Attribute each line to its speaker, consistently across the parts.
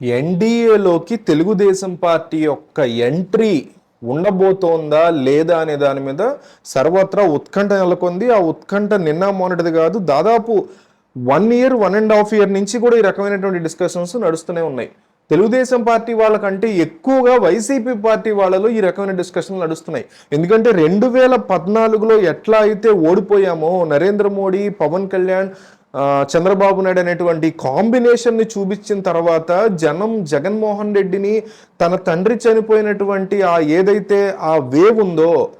Speaker 1: ఎన్డీఏలోకి Telugu Desam party యొక్క entry ఉండబోతోందా లేదా అనే దాని మీద సర్వత్రా ఉత్కంఠ నెలకొంది. ఆ ఉత్కంఠ నిన్న మొన్నటిది కాదు దాదాపు one year one and half year నుంచి కూడా ఈ రకమైనటువంటి డిస్కషన్స్ నడుస్తూనే ఉన్నాయి. తెలుగుదేశం పార్టీ వాళ్ళకంటే ఎక్కువగా వైసీపీ పార్టీ వాళ్ళలో ఈ రకమైన డిస్కషన్లు నడుస్తున్నాయి. ఎందుకంటే రెండు వేల పద్నాలుగులో ఎట్లా అయితే ఓడిపోయామో నరేంద్ర మోడీ పవన్ కళ్యాణ్ చంద్రబాబు నాయుడు అనేటువంటి కాంబినేషన్ని చూపించిన తర్వాత జనం జగన్మోహన్ రెడ్డిని తన తండ్రి చనిపోయినటువంటి ఆ ఏదైతే ఆ వేవ్ ఉందో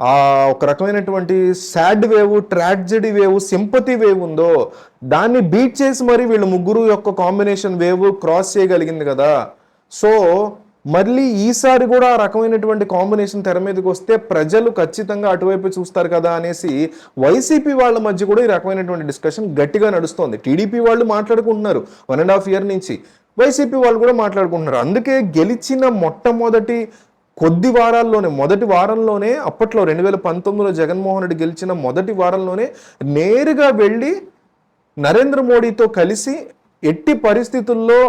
Speaker 1: ఆ ఒక రకమైనటువంటి sad wave tragedy wave sympathy wave ఉందో దాన్ని బీట్ చేసి మరి వీళ్ళు ముగ్గురు యొక్క కాంబినేషన్ వేవ్ క్రాస్ చేయగలిగింది కదా. సో మళ్ళీ ఈసారి కూడా ఆ రకమైనటువంటి కాంబినేషన్ తెర మీదకి వస్తే ప్రజలు ఖచ్చితంగా అటువైపు చూస్తారు కదా అనేసి వైసీపీ వాళ్ళ మధ్య కూడా ఈ రకమైనటువంటి డిస్కషన్ గట్టిగా నడుస్తోంది. టీడీపీ వాళ్ళు మాట్లాడుకుంటున్నారు వన్ అండ్ హాఫ్ ఇయర్ నుంచి. వైసీపీ వాళ్ళు కూడా మాట్లాడుకుంటున్నారు. అందుకే గెలిచిన మొట్టమొదటి కొద్ది వారాల్లోనే మొదటి వారంలోనే అప్పట్లో రెండు వేల పంతొమ్మిదిలో జగన్మోహన్ రెడ్డి గెలిచిన మొదటి వారంలోనే నేరుగా వెళ్ళి నరేంద్ర మోడీతో కలిసి ఎట్టి పరిస్థితుల్లో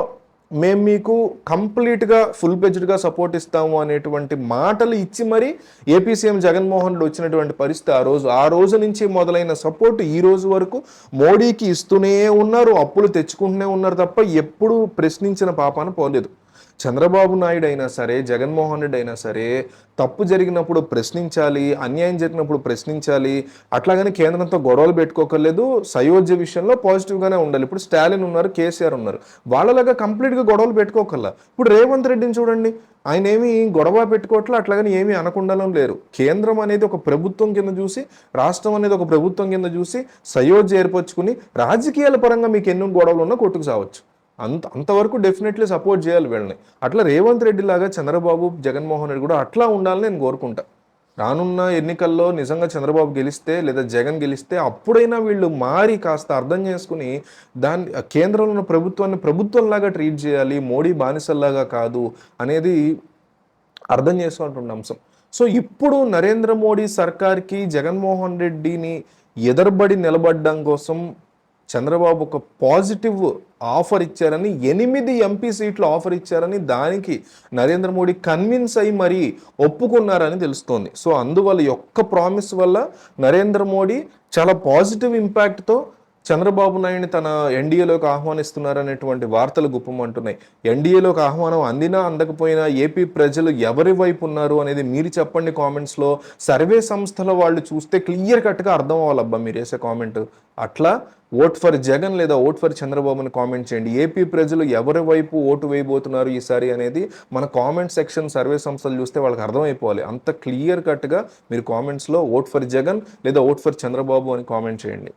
Speaker 1: మేము మీకు కంప్లీట్గా ఫుల్గా సపోర్ట్ ఇస్తాము అనేటువంటి మాటలు ఇచ్చి మరి ఏపీ సీఎం జగన్మోహన్ రెడ్డి వచ్చినటువంటి పరిస్థితి ఆ రోజు ఆ రోజు నుంచి మొదలైన సపోర్ట్ ఈ రోజు వరకు మోడీకి ఇస్తూనే ఉన్నారు అప్పులు తెచ్చుకుంటూనే ఉన్నారు తప్ప ఎప్పుడు ప్రశ్నించిన పాపాన పోలేదు. చంద్రబాబు నాయుడు అయినా సరే జగన్మోహన్ రెడ్డి అయినా సరే తప్పు జరిగినప్పుడు ప్రశ్నించాలి అన్యాయం జరిగినప్పుడు ప్రశ్నించాలి. అట్లాగని కేంద్రంతో గొడవలు పెట్టుకోకర్లేదు. సయోధ్య విషయంలో పాజిటివ్గానే ఉండాలి. ఇప్పుడు స్టాలిన్ ఉన్నారు కేసీఆర్ ఉన్నారు. వాళ్ళలాగా కంప్లీట్గా గొడవలు పెట్టుకోకల్లా ఇప్పుడు రేవంత్ రెడ్డిని చూడండి. ఆయన ఏమి గొడవ పెట్టుకోవట్లే అట్లాగని ఏమీ అనకుండా లేరు. కేంద్రం అనేది ఒక ప్రభుత్వం కింద చూసి రాష్ట్రం అనేది ఒక ప్రభుత్వం కింద చూసి సయోధ్య ఏర్పరచుకుని రాజకీయాల పరంగా మీకు ఎన్నో గొడవలు ఉన్నా కొట్టుకు సావచ్చు. అంత అంతవరకు డెఫినెట్లీ సపోర్ట్ చేయాలి వీళ్ళని. అట్లా రేవంత్ రెడ్డి లాగా చంద్రబాబు జగన్మోహన్ రెడ్డి కూడా అట్లా ఉండాలని నేను కోరుకుంటా. రానున్న ఎన్నికల్లో నిజంగా చంద్రబాబు గెలిస్తే లేదా జగన్ గెలిస్తే అప్పుడైనా వీళ్ళు మారి కాస్త అర్థం చేసుకుని దాన్ని కేంద్రంలో ఉన్న ప్రభుత్వాన్ని ప్రభుత్వంలాగా ట్రీట్ చేయాలి మోడీ బానిసల్లాగా కాదు అనేది అర్థం చేసుకుంటున్న అంశం. సో ఇప్పుడు నరేంద్ర మోడీ సర్కార్కి జగన్మోహన్ రెడ్డిని ఎదరబడి నిలబడడం కోసం చంద్రబాబు ఒక పాజిటివ్ ఆఫర్ ఇచ్చారని ఎనిమిది ఎంపీ సీట్లు ఆఫర్ ఇచ్చారని దానికి నరేంద్ర మోడీ కన్విన్స్ అయి మరీ ఒప్పుకున్నారని తెలుస్తోంది. సో అందువల్ల ఒక్క ప్రామిస్ వల్ల నరేంద్ర మోడీ చాలా పాజిటివ్ ఇంపాక్ట్తో చంద్రబాబు నాయుడిని తన ఎన్డీఏలోకి ఆహ్వానిస్తున్నారనేటువంటి వార్తలు గుప్పమంటున్నాయి. ఎన్డీఏలోకి ఆహ్వానం అందినా అందకపోయినా ఏపీ ప్రజలు ఎవరి వైపు ఉన్నారు అనేది మీరు చెప్పండి కామెంట్స్లో. సర్వే సంస్థల వాళ్ళు చూస్తే క్లియర్ కట్గా అర్థం అవ్వాలబ్బా మీరు వేసే కామెంట్. అట్లా ఓట్ ఫర్ జగన్ లేదా ఓట్ ఫర్ చంద్రబాబుని కామెంట్ చేయండి. ఏపీ ప్రజలు ఎవరి వైపు ఓటు వేయబోతున్నారు ఈసారి అనేది మన కామెంట్ సెక్షన్ సర్వే సంస్థలు చూస్తే వాళ్ళకి అర్థమైపోవాలి. అంత క్లియర్ కట్గా మీరు కామెంట్స్లో ఓట్ ఫర్ జగన్ లేదా ఓట్ ఫర్ చంద్రబాబు అని కామెంట్ చేయండి.